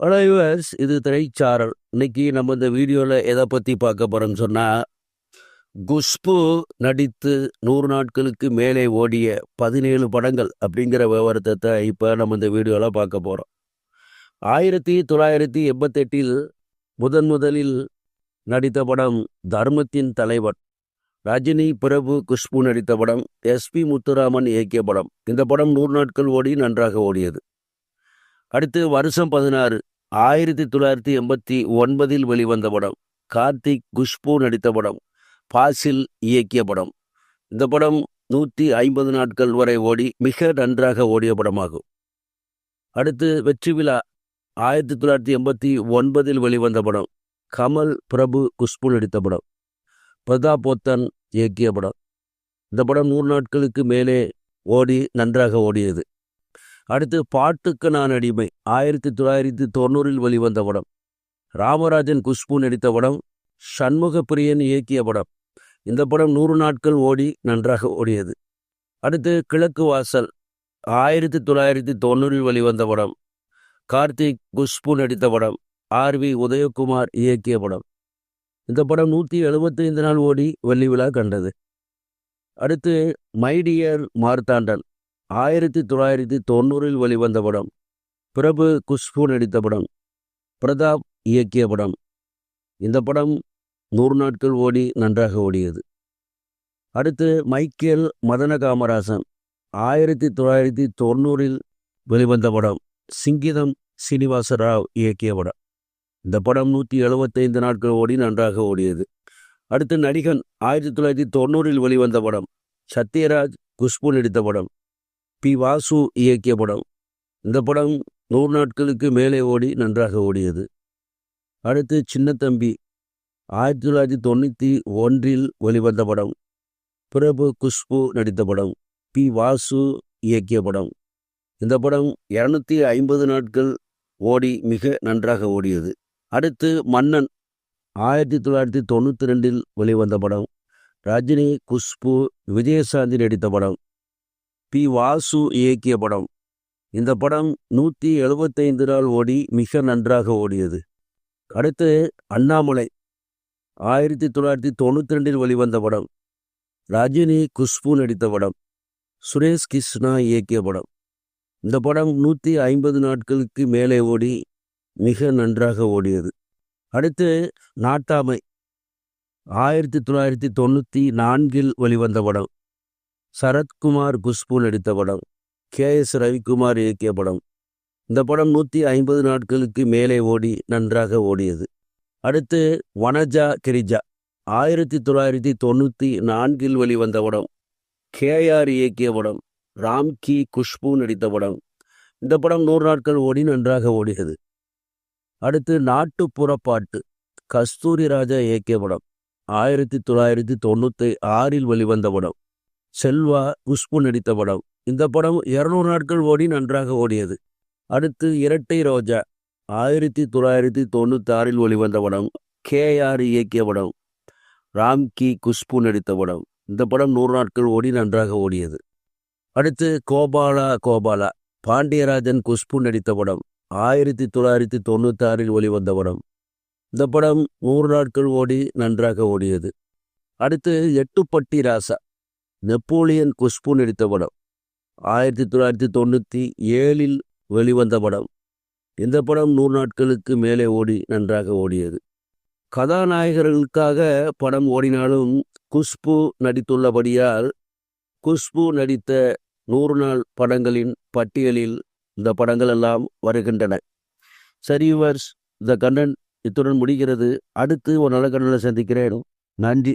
ஹலோவர்ஸ் இது திரைச்சாரல். இன்னைக்கு நம்ம இந்த வீடியோவில் எதை பற்றி பார்க்க போகிறோம்னு சொன்னால் குஷ்பு நடித்து நூறு நாட்களுக்கு மேலே ஓடிய பதினேழு படங்கள் அப்படிங்கிற விவரத்தை இப்போ நம்ம இந்த வீடியோவில் பார்க்க போகிறோம் ஆயிரத்தி தொள்ளாயிரத்தி எண்பத்தெட்டில் முதன் முதலில் நடித்த படம் தர்மத்தின் தலைவன் ரஜினி பிரபு குஷ்பு நடித்த படம் எஸ்பி முத்துராமன் இயக்கிய படம். இந்த படம் நூறு நாட்கள் ஓடி நன்றாக ஓடியது. அடுத்து வருஷம் பதினாறு ஆயிரத்தி தொள்ளாயிரத்தி எண்பத்தி ஒன்பதில் வெளிவந்த படம் கார்த்திக் குஷ்பு நடித்த படம் பாசில் இயக்கிய படம். இந்த படம் நூற்றி ஐம்பது நாட்கள் வரை ஓடி மிக நன்றாக ஓடிய படமாகும். அடுத்து வெற்றி விழா ஆயிரத்தி தொள்ளாயிரத்தி எண்பத்தி ஒன்பதில் வெளிவந்த படம் கமல் பிரபு குஷ்பு நடித்த படம் பிரதாபோத்தன் இயக்கிய படம். இந்த படம் நூறு நாட்களுக்கு மேலே ஓடி நன்றாக ஓடியது. அடுத்து பாட்டுக்கு நான் அடிமை. ஆயிரத்தி தொள்ளாயிரத்தி தொண்ணூறில் வெளிவந்த படம். ராமராஜன் குஷ்பு நடித்த படம். சண்முக பிரியன் இயக்கிய படம். இந்த படம் நூறு நாட்கள் ஓடி நன்றாக ஓடியது. அடுத்து கிழக்கு வாசல். ஆயிரத்தி தொள்ளாயிரத்தி தொண்ணூறில் வெளிவந்த படம். கார்த்திக் குஷ்பு நடித்த படம். ஆர் வி உதயகுமார் இயக்கிய படம். இந்த படம் நூற்றி எழுபத்தைந்து நாள் ஓடி வெள்ளி விழா கண்டது. அடுத்து மைடியர் மார்த்தாண்டன். ஆயிரத்தி தொள்ளாயிரத்தி தொண்ணூறில் வெளிவந்த படம். பிரபு குஷ்பு நடித்த படம். பிரதாப் இயக்கிய படம். இந்த படம் நூறு நாட்கள் ஓடி நன்றாக ஓடியது. அடுத்து மைக்கேல் மதன காமராசன் ஆயிரத்தி தொள்ளாயிரத்தி தொண்ணூறில் வெளிவந்த படம். சிங்கிதம் சீனிவாச ராவ் இயக்கிய படம். இந்த படம் நூற்றி எழுபத்தைந்து நாட்கள் ஓடி நன்றாக ஓடியது. அடுத்து நடிகன் ஆயிரத்தி தொள்ளாயிரத்தி தொண்ணூறில் வெளிவந்த படம். சத்யராஜ் குஷ்பு நடித்த படம். பி. வாசு இயக்கிய படம். இந்த படம் நூறு நாட்களுக்கு மேலே ஓடி நன்றாக ஓடியது. அடுத்து சின்னத்தம்பி. ஆயிரத்தி தொள்ளாயிரத்தி தொண்ணூற்றி ஒன்றில் வெளிவந்த படம். பிரபு குஷ்பு நடித்த படம். பி. வாசு இயக்கிய படம். இந்த படம் இரநூத்தி ஐம்பது நாட்கள் ஓடி மிக நன்றாக ஓடியது. அடுத்து மன்னன். ஆயிரத்தி தொள்ளாயிரத்தி தொண்ணூற்றி ரெண்டில் வெளிவந்த படம். ரஜினி குஷ்பு விஜயசாந்தி நடித்த படம். பி. வாசு இயக்கிய படம். இந்த படம் நூற்றி எழுபத்தைந்து நாள் ஓடி மிக நன்றாக ஓடியது. அடுத்து அண்ணாமலை. ஆயிரத்தி தொள்ளாயிரத்தி தொண்ணூற்றி ரெண்டில் வெளிவந்த படம். ரஜினி குஷ்பு நடித்த படம். சுரேஷ் கிருஷ்ணா இயக்கிய படம். இந்த படம் நூற்றி ஐம்பது நாட்களுக்கு மேலே ஓடி மிக நன்றாக ஓடியது. அடுத்து நாட்டாமை. ஆயிரத்தி தொள்ளாயிரத்தி தொண்ணூற்றி நான்கில் வெளிவந்த படம். சரத்குமார் குஷ்பு நடித்த படம். கே. எஸ். ரவிக்குமார் இயக்கிய படம். இந்த படம் நூற்றி ஐம்பது நாட்களுக்கு மேலே ஓடி நன்றாக ஓடியது. அடுத்து வனஜா கிரிஜா. ஆயிரத்தி தொள்ளாயிரத்தி தொண்ணூற்றி நான்கில் வெளிவந்த படம். கேஆர் இயக்கிய படம். ராம்கி குஷ்பு நடித்த படம். இந்த படம் நூறு நாட்கள் ஓடி நன்றாக ஓடியது. அடுத்து நாட்டுப்புற பாட்டு. கஸ்தூரி ராஜா இயக்கிய படம். ஆயிரத்தி தொள்ளாயிரத்தி தொண்ணூற்றி ஆறில் வெளிவந்த படம். செல்வா குஷ்பு நடித்த படம். இந்த படம் இருநூறு நாட்கள் ஓடி நன்றாக ஓடியது. அடுத்து இரட்டை ரோஜா ஆயிரத்தி தொள்ளாயிரத்தி தொண்ணூற்றி ஆறில் ஒளிவந்த படம் கேஆர் இயக்கிய படம். ராம்கி குஷ்பு நடித்த படம். இந்த படம் நூறு நாட்கள் ஓடி நன்றாக ஓடியது. அடுத்து கோபாலா கோபாலா பாண்டியராஜன் குஷ்பு நடித்த படம். ஆயிரத்தி தொள்ளாயிரத்தி தொண்ணூற்றி ஆறில் ஒளிவந்த படம். இந்த படம் நூறு நாட்கள் ஓடி நன்றாக ஓடியது. அடுத்து எட்டுப்பட்டி ராசா நெப்போலியன் குஷ்பு நடித்த படம். ஆயிரத்தி தொள்ளாயிரத்தி தொண்ணூற்றி ஏழில் வெளிவந்த படம். இந்த படம் நூறு நாட்களுக்கு மேலே ஓடி நன்றாக ஓடியது. கதாநாயகர்களுக்காக படம் ஓடினாலும் குஷ்பு நடித்துள்ளபடியால் குஷ்பு நடித்த நூறு நாள் படங்களின் பட்டியலில் இந்த படங்கள் எல்லாம் வருகின்றன. சரி யுவர்ஸ் இந்த கண்ணன் இத்துடன் முடிகிறது. அடுத்து ஒரு நல்ல கண்ணனை சந்திக்கிறேன். நன்றி.